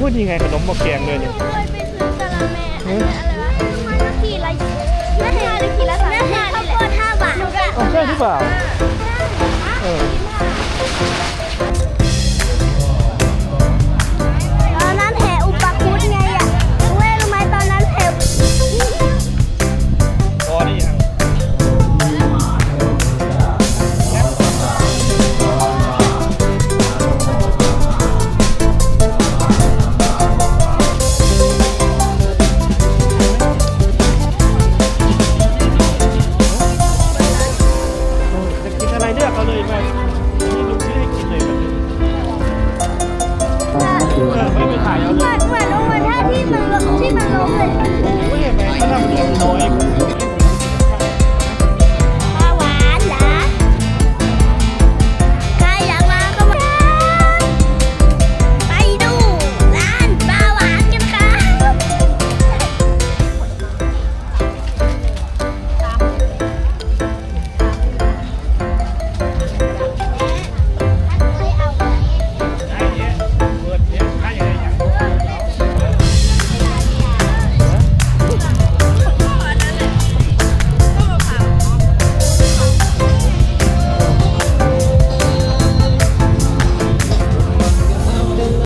อ้นี่ไงขนมหมกแกงเลยเนี่ยเคยไปซื้อกะละแมอันนี้อะไรวะมันก็ขีดละไม่ใช่หรือขีดละสามห้าข้าวโพดห้าบาทอ๋อใช่หรือเปล่าเออ เลือกเอาเลยมานี่ลุงซื้อให้กินเลยแบบนี้เออไม่ไปถ่ายเอาเหเลมือนเหมือนลงมาท่าที่มันลงที่มันลงเลย ไม่เห็นไหมเขามันลงน้อย